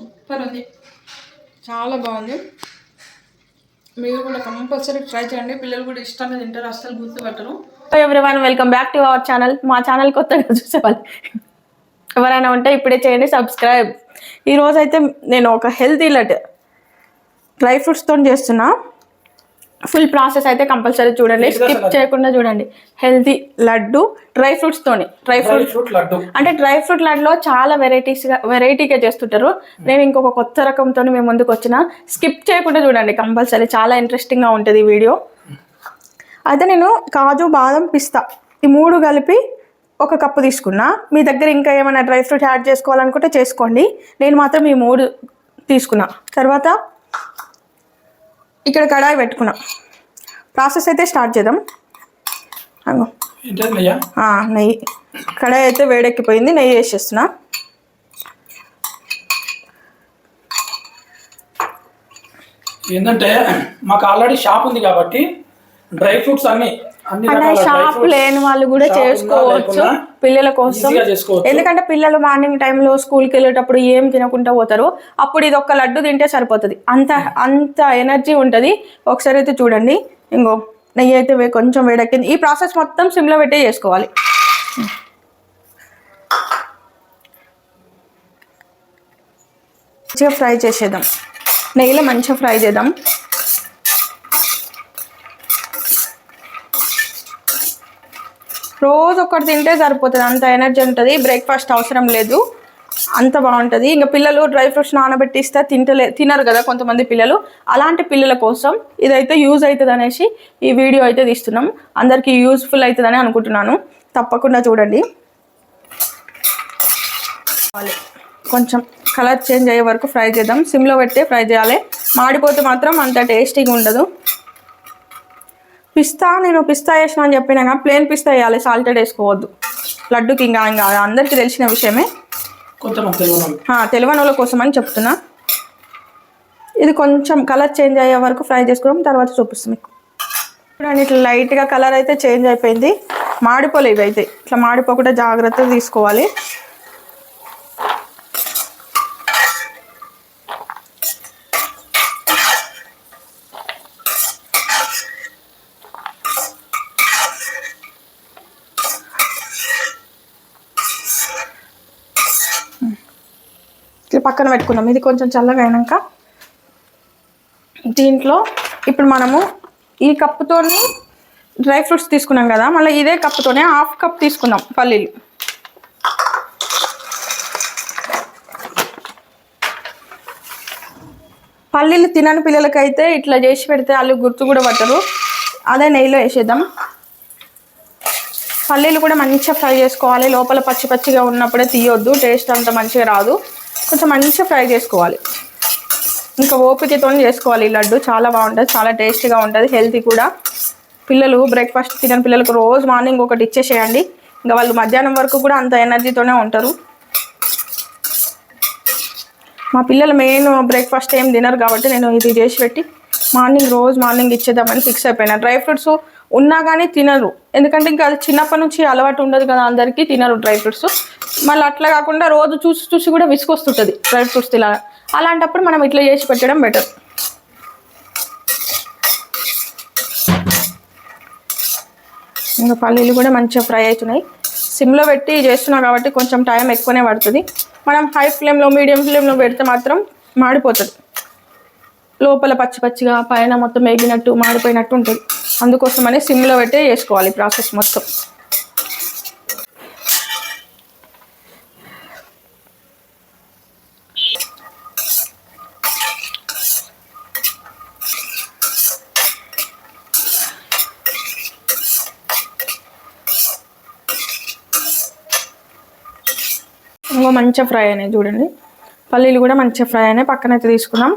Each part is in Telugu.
సూపర్ ఉంది. చాలా బాగుంది. మీరు కూడా కంపల్సరీ ట్రై చేయండి. పిల్లలు కూడా ఇష్టంగా తింటారు. అస్సలు గుర్తుపట్టరు. Everyone welcome back to our channel మా ఛానల్ కొత్తగా చూసేవాళ్ళు ఎవరైనా ఉంటే ఇప్పుడే చేయండి సబ్స్క్రైబ్ ఈరోజైతే నేను ఒక హెల్తీ లెట్ డ్రై ఫ్రూట్స్తో చేస్తున్నా. ఫుల్ ప్రాసెస్ అయితే కంపల్సరీ చూడండి. స్కిప్ చేయకుండా చూడండి. హెల్తీ లడ్డు డ్రై ఫ్రూట్స్తోని డ్రై ఫ్రూట్ అంటే డ్రై ఫ్రూట్ లడ్లో చాలా వెరైటీస్గా వెరైటీగా చేస్తుంటారు. నేను ఇంకొక కొత్త రకంతో మేము ముందుకు వచ్చిన. స్కిప్ చేయకుండా చూడండి కంపల్సరీ చాలా ఇంట్రెస్టింగ్గా ఉంటుంది ఈ వీడియో అయితే నేను కాజు బాదం పిస్తా ఈ మూడు కలిపి ఒక కప్పు తీసుకున్నా. మీ దగ్గర ఇంకా ఏమైనా డ్రై ఫ్రూట్ యాడ్ చేసుకోవాలనుకుంటే చేసుకోండి. నేను మాత్రం ఈ మూడు తీసుకున్నా. తర్వాత ఇక్కడ కడాయి పెట్టుకున్నా. ప్రాసెస్ అయితే స్టార్ట్ చేద్దాం. అగో. నెయ్యి? కడాయి అయితే వేడెక్కిపోయింది నెయ్యి వేసేస్తున్నా. ఏంటంటే మాకు ఆల్రెడీ షాప్ ఉంది కాబట్టి డ్రై ఫ్రూట్స్ అన్ని డ్రై షాప్ లేని వాళ్ళు కూడా చేసుకోవచ్చు పిల్లల కోసం. ఎందుకంటే పిల్లలు మార్నింగ్ టైంలో స్కూల్కి వెళ్ళేటప్పుడు ఏం తినకుండా పోతారు. అప్పుడు ఇది ఒక్క లడ్డు తింటే సరిపోతుంది. అంత అంత ఎనర్జీ ఉంటుంది. ఒకసారి అయితే చూడండి. ఇంకో నెయ్యి అయితే కొంచెం వేడెక్కింది. ఈ ప్రాసెస్ మొత్తం సిమ్లో పెట్టే చేసుకోవాలి. మంచిగా ఫ్రై చేసేద్దాం. నెయ్యిలో మంచిగా ఫ్రై చేద్దాం. రోజు ఒకటి తింటే సరిపోతుంది. అంత ఎనర్జీ ఉంటుంది. బ్రేక్ఫాస్ట్ అవసరం లేదు. అంత బాగుంటుంది. ఇంకా పిల్లలు డ్రై ఫ్రూట్స్ నానబెట్టిస్తే తింటలే తినరు కదా కొంతమంది పిల్లలు. అలాంటి పిల్లల కోసం ఇదైతే యూజ్ అవుతుంది అనేసి ఈ వీడియో అయితే తీస్తున్నాం. అందరికీ యూజ్ఫుల్ అవుతుందని అనుకుంటున్నాను. తప్పకుండా చూడండి. కొంచెం కలర్ చేంజ్ అయ్యే వరకు ఫ్రై చేద్దాం. సిమ్లో పెట్టి ఫ్రై చేయాలి. మాడిపోతే మాత్రం అంత టేస్టీగా ఉండదు. పిస్తా నేను పిస్తా వేసిన అని చెప్పినాక ప్లేన్ పిస్తా వేయాలి సాల్టెడ్ వేసుకోవద్దు. లడ్డుకి ఇంకా ఇంకా అందరికీ తెలిసిన విషయమే. తెలియని వాళ్ళ కోసం అని చెప్తున్నా. ఇది కొంచెం కలర్ చేంజ్ అయ్యే వరకు ఫ్రై చేసుకున్నాం తర్వాత చూపిస్తాం మీకు. చూడండి ఇట్లా లైట్గా కలర్ అయితే చేంజ్ అయిపోయింది. మాడిపోలే ఇవి అయితే ఇట్లా మాడిపోకుండా జాగ్రత్తగా తీసుకోవాలి. ఇది పక్కన పెట్టుకున్నాం ఇది కొంచెం చల్లగా అయినాక దీంట్లో ఇప్పుడు మనము ఈ కప్పుతోని డ్రై ఫ్రూట్స్ తీసుకున్నాం కదా మళ్ళీ ఇదే కప్పుతోనే హాఫ్ కప్ తీసుకున్నాం పల్లీలు. పల్లీలు తినని పిల్లలకైతే ఇట్లా చేసి పెడితే వాళ్ళు గుర్తు కూడా పట్టరు. అదే నెయ్యిలో వేసేద్దాం. పల్లీలు కూడా మంచిగా ఫ్రై చేసుకోవాలి. లోపల పచ్చి పచ్చిగా ఉన్నప్పుడే తీయొద్దు టేస్ట్ అంత మంచిగా రాదు. కొంచెం మంచిగా ఫ్రై చేసుకోవాలి. ఇంకా ఓపికతో చేసుకోవాలి. ఈ లడ్డు చాలా బాగుంటుంది చాలా టేస్టీగా ఉంటుంది హెల్తీ కూడా. పిల్లలు బ్రేక్ఫాస్ట్ తినని పిల్లలకు రోజు మార్నింగ్ ఒకటి ఇచ్చేసేయండి. ఇంకా వాళ్ళు మధ్యాహ్నం వరకు కూడా అంత ఎనర్జీతోనే ఉంటారు. మా పిల్లలు మెయిన్ బ్రేక్ఫాస్ట్ ఏం తినరు కాబట్టి నేను ఇది చేసి పెట్టి మార్నింగ్ రోజు మార్నింగ్ ఇచ్చేద్దామని ఫిక్స్ అయిపోయినా. డ్రై ఫ్రూట్స్ ఉన్నా కానీ తినరు. ఎందుకంటే ఇంకా అది చిన్నప్పటి నుంచి అలవాటు ఉండదు కదా అందరికీ తినరు డ్రై ఫ్రూట్స్. మళ్ళీ అట్లా కాకుండా రోజు చూసి చూసి కూడా విసుకొస్తుంటుంది డ్రై ఫ్రూట్స్ ఇలా అలాంటప్పుడు మనం ఇట్లా చేసి పెట్టడం బెటర్. ఇంకా పల్లీలు కూడా మంచిగా ఫ్రై అవుతున్నాయి. సిమ్లో పెట్టి చేస్తున్నాం కాబట్టి కొంచెం టైం ఎక్కువనే పడుతుంది. మనం హై ఫ్లేమ్లో మీడియం ఫ్లేమ్లో పెడితే మాత్రం మాడిపోతుంది. లోపల పచ్చి పచ్చిగా పైన మొత్తం వేగినట్టు మాడిపోయినట్టు ఉంటుంది. అందుకోసమని సిమ్లో పెట్టే వేసుకోవాలి ప్రాసెస్ మొత్తం. ఇంకో మంచిగా ఫ్రై అయినాయి చూడండి. పల్లీలు కూడా మంచిగా ఫ్రై అయినాయి. పక్కన అయితే తీసుకున్నాం.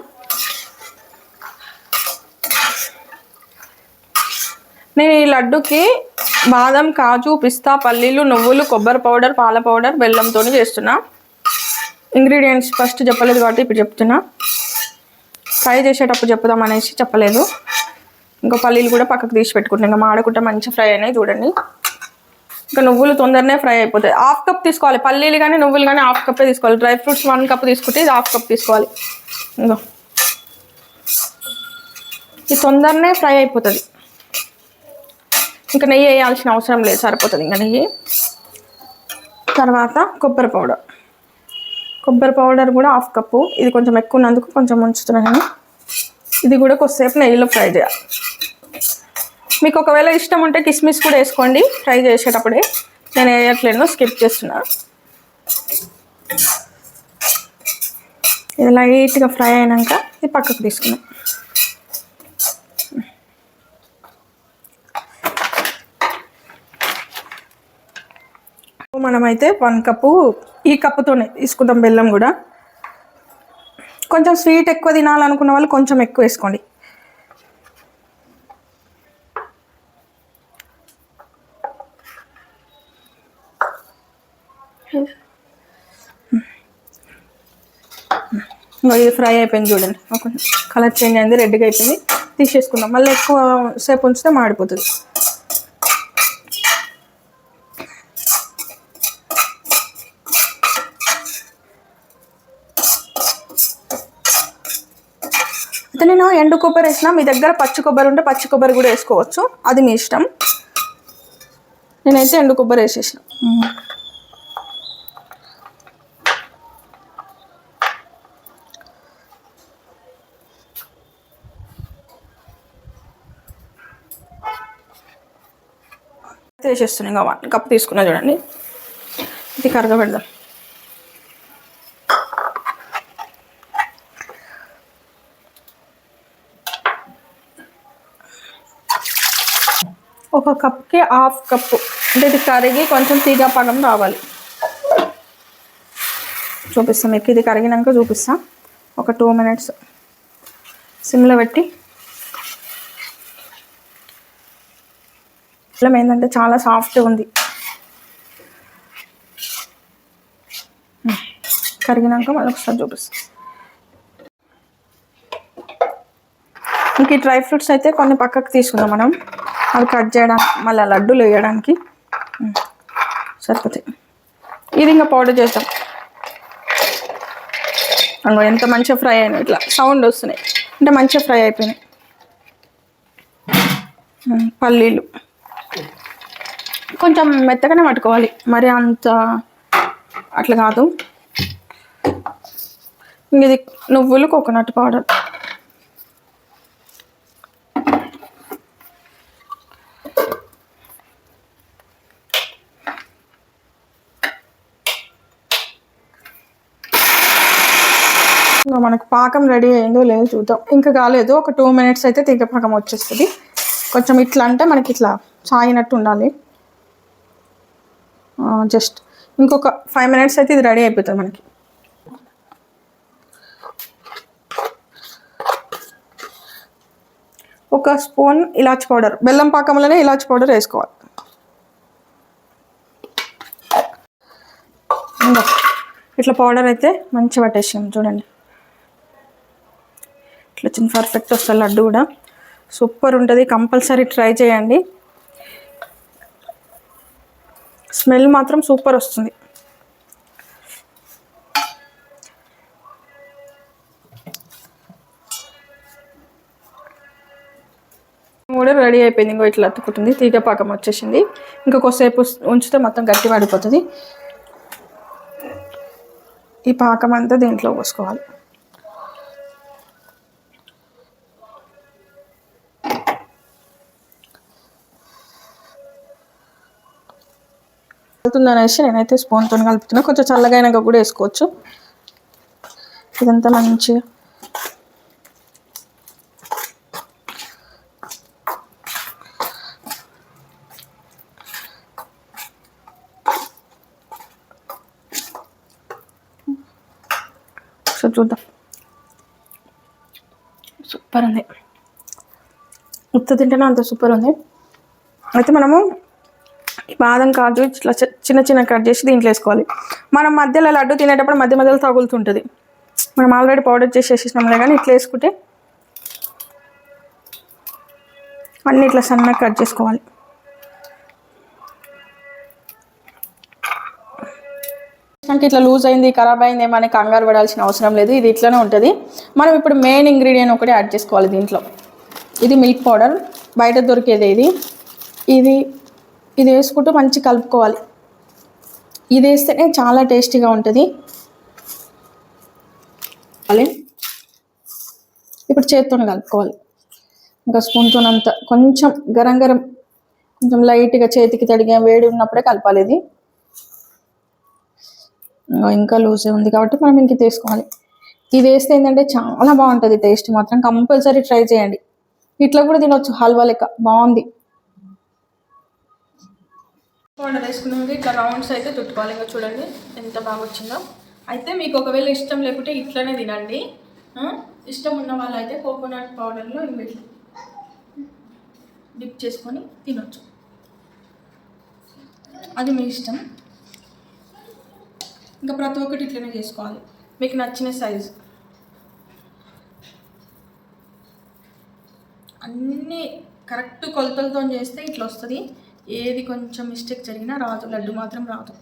నేను ఈ లడ్డుకి బాదం కాజు పిస్తా పల్లీలు నువ్వులు కొబ్బరి పౌడర్ పాల పౌడర్ బెల్లంతో చేస్తున్నా. ఇంగ్రీడియంట్స్ ఫస్ట్ చెప్పలేదు కాబట్టి ఇప్పుడు చెప్తున్నా. ఫ్రై చేసేటప్పుడు చెప్పుదాం అనేసి చెప్పలేదు. ఇంకా పల్లీలు కూడా పక్కకు తీసి పెట్టుకుంటున్నా. ఇంకా మాడకుండా మంచిగా ఫ్రై అయినాయి చూడండి. ఇంకా నువ్వులు తొందరనే ఫ్రై అయిపోతాయి. హాఫ్ కప్ తీసుకోవాలి. పల్లీలు కానీ నువ్వులు కానీ హాఫ్ కప్పే తీసుకోవాలి. డ్రై ఫ్రూట్స్ వన్ కప్ తీసుకుంటే ఇది హాఫ్ కప్ తీసుకోవాలి. ఇంకా. ఇది తొందరనే ఫ్రై అయిపోతుంది. ఇంకా నెయ్యి వేయాల్సిన అవసరం లేదు సరిపోతుంది. ఇంకా నెయ్యి. తర్వాత కొబ్బరి పౌడర్. కొబ్బరి పౌడర్ కూడా హాఫ్ కప్పు. ఇది కొంచెం ఎక్కువ ఉన్నందుకు కొంచెం ఉంచుతున్నాను ఇది కూడా కొద్దిసేపు నెయ్యిలో ఫ్రై చేయాలి. మీకు ఒకవేళ ఇష్టం ఉంటే కిస్మిస్ కూడా వేసుకోండి. ఫ్రై చేసేటప్పుడే. నేను వేయట్లేను స్కిప్ చేస్తున్నా. ఇది లైట్గా ఫ్రై అయినాక ఇది పక్కకు తీసుకున్నాం మనమైతే వన్ కప్పు ఈ కప్పుతోనే తీసుకుందాం బెల్లం కూడా. కొంచెం స్వీట్ ఎక్కువ తినాలనుకున్న వాళ్ళు కొంచెం ఎక్కువ వేసుకోండి. ఇది ఫ్రై అయిపోయింది చూడండి. ఒక కలర్ చేంజ్ అయింది రెడ్గా అయిపోయింది. తీసేసుకుందాం. మళ్ళీ ఎక్కువ సేపు ఉంచితే మాడిపోతుంది. నేను ఎండు కొబ్బరి వేసిన మీ దగ్గర పచ్చి కొబ్బరి ఉంటే పచ్చి కొబ్బరి కూడా వేసుకోవచ్చు. అది మీ ఇష్టం. నేనైతే ఎండు కొబ్బరి వేసేసిన. వేసేస్తున్నాను ఇంకా వన్ కప్ తీసుకున్నా చూడండి. ఇది కరగబెడదాం. ఒక కప్కి హాఫ్ కప్పు అంటే ఇది కరిగి కొంచెం తీగ పగం రావాలి. చూపిస్తాం మీకు. ఇది కరిగినాక చూపిస్తాం. ఒక టూ మినిట్స్ సిమ్లో పెట్టి. ఇట్లా ఏంటంటే చాలా సాఫ్ట్ ఉంది. కరిగినాక మళ్ళీ ఒకసారి చూపిస్తాం. ఇంక ఈ డ్రై ఫ్రూట్స్ అయితే కొన్ని పక్కకు తీసుకుందాం మనం. మళ్ళీ కట్ చేయడానికి మళ్ళీ లడ్డూలు వేయడానికి. సరిపోతాయి ఇది ఇంకా పౌడర్ చేస్తాం. అంగో ఎంత మంచిగా ఫ్రై అయినాయి. ఇట్లా సౌండ్ వస్తున్నాయి. అంటే మంచిగా ఫ్రై అయిపోయినాయి. పల్లీలు. కొంచెం మెత్తగానే పట్టుకోవాలి. మరి అంత అట్లా కాదు. ఇంక ఇది నువ్వులు కోకోనట్ పౌడర్. ఇంకా మనకు పాకం రెడీ అయిందో లేదో చూద్దాం. ఇంకా కాలేదు. ఒక టూ మినిట్స్ అయితే తీగ పాకం వచ్చేస్తుంది. కొంచెం ఇట్లా అంటే మనకి ఇట్లా సాగినట్టు ఉండాలి. జస్ట్ ఇంకొక ఫైవ్ మినిట్స్ అయితే ఇది రెడీ అయిపోతుంది మనకి. ఒక స్పూన్ ఇలాచి పౌడర్. బెల్లం పాకంలోనే ఇలాచి పౌడర్ వేసుకోవాలి. ఇట్లా పౌడర్ అయితే మంచి పట్టేసాం చూడండి. ఇట్లా చిన్న పర్ఫెక్ట్ వస్తుంది లడ్డు కూడా. సూపర్ ఉంటుంది. కంపల్సరీ ట్రై చేయండి. స్మెల్ మాత్రం సూపర్ వస్తుంది. కూడా రెడీ అయిపోయింది. ఇంకో ఇట్లా అతుకుతుంది. తీగ పాకం వచ్చేసింది. ఇంకా కొద్దిసేపు ఉంచితే మొత్తం గట్టి పడిపోతుంది. ఈ పాకం అంతా దీంట్లో పోసుకోవాలి. కలుతుందనేసి నేనైతే స్పూన్తో కలుపుతున్నా. కొంచెం చల్లగా అయినాక కూడా వేసుకోవచ్చు. ఇదంతా మంచిగా సో చూద్దాం. సూపర్ ఉంది. ఉత్త తింటేనే అంత సూపర్ ఉంది. అయితే మనము బాదం కాజు ఇట్లా చి- చిన్న చిన్న కట్ చేసి దీంట్లో వేసుకోవాలి. మనం మధ్యలో లడ్డు తినేటప్పుడు మధ్య మధ్యలో తగులుతుంటుంది. మనం ఆల్రెడీ పౌడర్ చేసి వేసేసినాంలే కానీ ఇట్లా వేసుకుంటే అన్నీ ఇట్లా సన్నగా కట్ చేసుకోవాలి. అంటే ఇట్లా లూజ్ అయింది ఖరాబ్ అయింది ఏమని కంగారు పడాల్సిన అవసరం లేదు. ఇది ఇట్లానే ఉంటుంది. మనం ఇప్పుడు మెయిన్ ఇంగ్రీడియంట్ ఒకటి యాడ్ చేసుకోవాలి దీంట్లో. ఇది మిల్క్ పౌడర్ బయట దొరికేది ఇది. ఇది ఇది వేసుకుంటూ మంచి కలుపుకోవాలి. ఇది వేస్తేనే చాలా టేస్టీగా ఉంటుంది. అలే. ఇప్పుడు చేత్తో కలుపుకోవాలి. ఇంకా స్పూన్తో అంత కొంచెం గరం గరం కొంచెం లైట్గా చేతికి తడిగా వేడి ఉన్నప్పుడే కలపాలి ఇది. ఇంకా ఇంకా లూజ్ ఉంది కాబట్టి మనం ఇంక తీసుకోవాలి ఇది వేస్తే ఏంటంటే చాలా బాగుంటుంది టేస్ట్ మాత్రం. కంపల్సరీ ట్రై చేయండి. ఇట్లా కూడా తినొచ్చు హల్వా లెక్క. బాగుంది. పౌడర్ వేసుకున్నాక ఇట్లా రౌండ్స్ అయితే చుట్టుకోవాలి ఇంకా చూడండి ఎంత బాగా వచ్చిందో. అయితే మీకు ఒకవేళ ఇష్టం లేకుంటే ఇట్లనే తినండి. ఇష్టం ఉన్న వాళ్ళైతే కోకోనట్ పౌడర్లో ఇవి డిప్ చేసుకొని తినొచ్చు. అది మీ ఇష్టం. ఇంకా ప్రతి ఒక్కటి ఇట్లనే చేసుకోవాలి. మీకు నచ్చిన సైజు. అన్నీ కరెక్ట్ కొలతలతో చేస్తే ఇట్లా వస్తుంది. ఏది కొంచెం మిస్టేక్ జరిగినా రాదు. లడ్డు మాత్రం రాదు.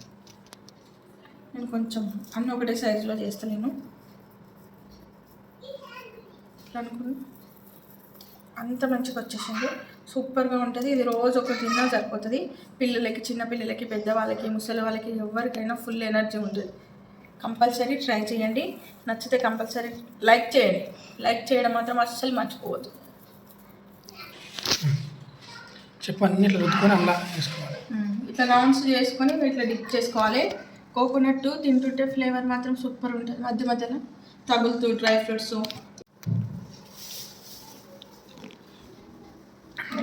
నేను కొంచెం అన్నీ ఒకటే సైజులో చేస్తలేను ఇట్లా అనుకుని అంత మంచిగా వచ్చేసింది. సూపర్గా ఉంటుంది. ఇది రోజు ఒక తిన్నా సరిపోతుంది. పిల్లలకి చిన్న పిల్లలకి పెద్దవాళ్ళకి ముసలి వాళ్ళకి ఎవరికైనా ఫుల్ ఎనర్జీ ఉంటుంది. కంపల్సరీ ట్రై చేయండి. నచ్చితే కంపల్సరీ లైక్ చేయండి. లైక్ చేయడం మాత్రం అస్సలు మర్చిపోవద్దు. చెప్పు అన్ని ఇట్లా రుద్దుకొని అలా వేసుకోవాలి ఇట్లా రౌండ్స్ చేసుకొని ఇట్లా డిప్ చేసుకోవాలి. కోకోనట్ తింటుంటే ఫ్లేవర్ మాత్రం సూపర్ ఉంటుంది. మధ్య మధ్యలో తగులుతూ డ్రై ఫ్రూట్స్.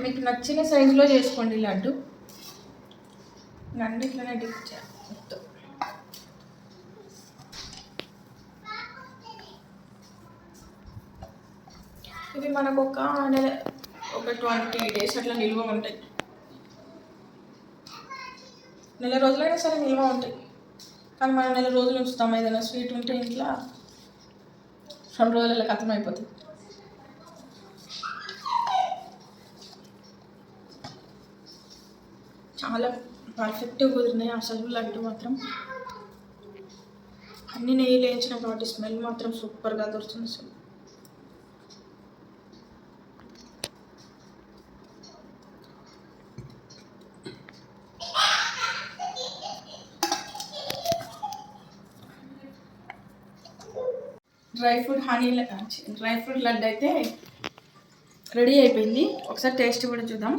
మీకు నచ్చిన సైజులో చేసుకోండి లడ్డు. నన్ను ఇట్లనే డిప్ చేయాలి మొత్తం. ఇవి మనకు ఒక నెల ఒక ట్వంటీ డేస్ అట్లా నిల్వ ఉంటాయి. నెల రోజులైనా సరే నిల్వ ఉంటాయి. కానీ మనం నెల రోజులు ఉంచుతాం ఏదైనా స్వీట్ ఉంటే ఇంట్లో రెండు రోజులలో కథం అయిపోతుంది చాలా పర్ఫెక్ట్గా కుదిరినాయి. అసలు లడ్డు మాత్రం. అన్ని నెయ్యి వేయించిన కాబట్టి స్మెల్ మాత్రం సూపర్గా దొరుకుతుంది అసలు. Dry fruit honey dry fruit laddu అయితే రెడీ అయిపోయింది. ఒకసారి టేస్ట్ కూడా చూద్దాం.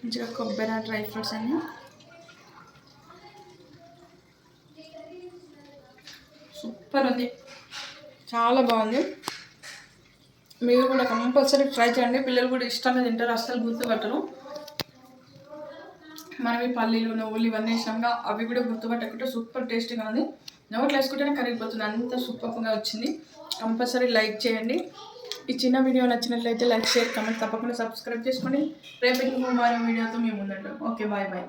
మంచిగా కొబ్బరి డ్రై ఫ్రూట్స్ అన్ని. సూపర్ ఉంది. చాలా బాగుంది. మీరు కూడా కంపల్సరీ ట్రై చేయండి. పిల్లలు కూడా ఇష్టంగా తింటారు. అస్సలు గుర్తుపట్టరు. మనం ఈ పల్లీలు నువ్వులు ఇవన్నీ ఇష్టంగా అవి కూడా గుర్తుపట్టకుంటే సూపర్ టేస్టీగా ఉంది. నోట్లో వేసుకుంటేనే కరిగిపోతుంది. అంత సూపర్గా వచ్చింది. కంపల్సరీ లైక్ చేయండి. ఈ చిన్న వీడియో నచ్చినట్లయితే లైక్ షేర్ కమెంట్ తప్పకుండా సబ్స్క్రైబ్ చేసుకోండి. రేపు ఇంకో వీడియోతో మేము ఉండండి. Okay bye bye.